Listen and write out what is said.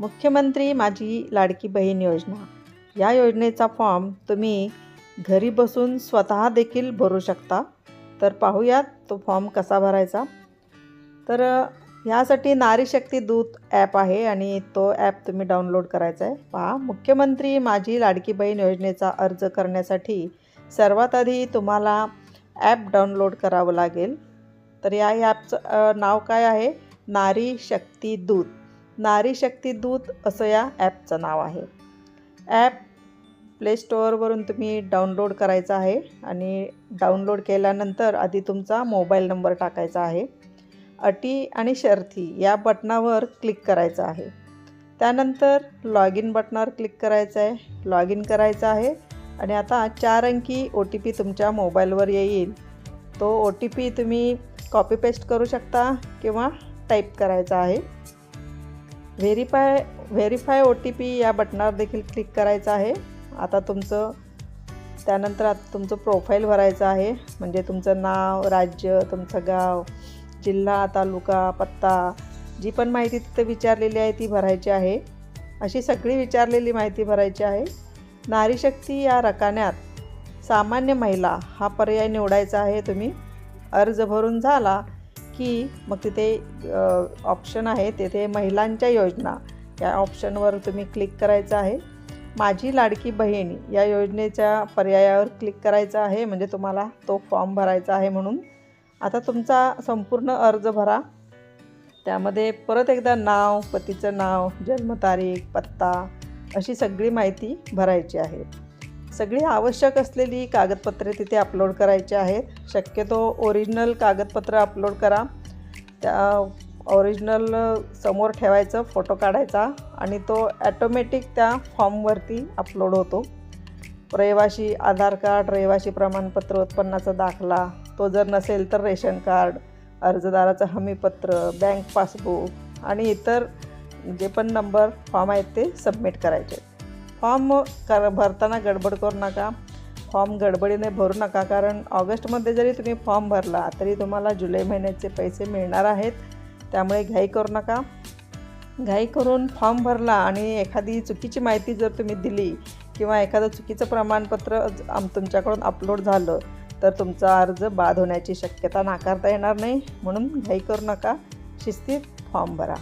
मुख्यमंत्री माझी लाडकी बहीण योजना. या योजनेचा फॉर्म तुम्ही घरी बसून स्वतः देखील भरू शकता. तर पाहूयात तो फॉर्म कसा भरायचा. तर ह्यासाठी नारी शक्ती दूत ॲप आहे आणि तो ॲप तुम्ही डाउनलोड करायचा आहे. पहा मुख्यमंत्री माझी लाडकी बहीण योजनेचा अर्ज करण्यासाठी सर्वात आधी तुम्हाला ॲप डाउनलोड करावं लागेल. तर या ॲपचं नाव काय आहे? नारी शक्ती दूत. नारी शक्ती दूत असं या ॲपचं नाव आहे. ॲप प्ले स्टोअरवरून तुम्ही डाउनलोड करायचं आहे आणि डाउनलोड केल्यानंतर आधी तुमचा मोबाईल नंबर टाकायचा आहे. अटी आणि शर्थी या बटनावर क्लिक करायचं आहे. त्यानंतर लॉग इन बटनावर क्लिक करायचं आहे. लॉग इन करायचं आहे आणि आता चार अंकी ओ टी पी तुमच्या मोबाईलवर येईल. तो ओ टी पी तुम्ही कॉपी पेस्ट करू शकता किंवा टाईप करायचा आहे. Verify verify O T P या बटणावर देखील क्लिक करायचं आहे. आता तुमचं त्यानंतर आता तुमचं प्रोफाईल भरायचं आहे. म्हणजे तुमचं नाव राज्य तुमचं गाव जिल्हा तालुका पत्ता जी पण माहिती तिथं विचारलेली आहे ती भरायची आहे. अशी सगळी विचारलेली माहिती भरायची आहे. नारीशक्ती या रकान्यात सामान्य महिला हा पर्याय निवडायचा आहे तुम्ही. अर्ज भरून झाला की मग तिथे ऑप्शन आहे तेथे महिलांच्या योजना. या ऑप्शनवर तुम्ही क्लिक करायचं आहे. माझी लाडकी बहीण या योजनेच्या पर्यायावर क्लिक करायचं आहे म्हणजे तुम्हाला तो फॉर्म भरायचा आहे म्हणून. आता तुमचा संपूर्ण अर्ज भरा. त्यामध्ये परत एकदा नाव पतीचं नाव जन्मतारीख पत्ता अशी सगळी माहिती भरायची आहे. सगळी आवश्यक असलेली कागदपत्रे तिथे अपलोड करायची आहेत. शक्यतो ओरिजिनल कागदपत्र अपलोड करा. त्या ओरिजिनल समोर ठेवायचं फोटो काढायचा आणि तो ॲटोमॅटिक त्या फॉर्मवरती अपलोड होतो. रहिवाशी आधार कार्ड रहिवाशी प्रमाणपत्र उत्पन्नाचा दाखला तो जर नसेल तर रेशन कार्ड अर्जदाराचं हमीपत्र बँक पासबुक आणि इतर जे पण नंबर फॉर्म आहेत ते सबमिट करायचे. फॉर्म कर भरताना गडबड करू नका. फॉर्म गडबडीने भरू नका कारण ऑगस्टमध्ये जरी तुम्ही फॉर्म भरला तरी तुम्हाला जुलै महिन्याचे पैसे मिळणार आहेत. त्यामुळे घाई करू नका. घाई करून फॉर्म भरला आणि एखादी चुकीची माहिती जर तुम्ही दिली किंवा एखादं चुकीचं प्रमाणपत्र आम तुमच्याकडून अपलोड झालं तर तुमचा अर्ज बाद होण्याची शक्यता नाकारता येणार नाही. म्हणून घाई करू नका. शिस्तीत फॉर्म भरा.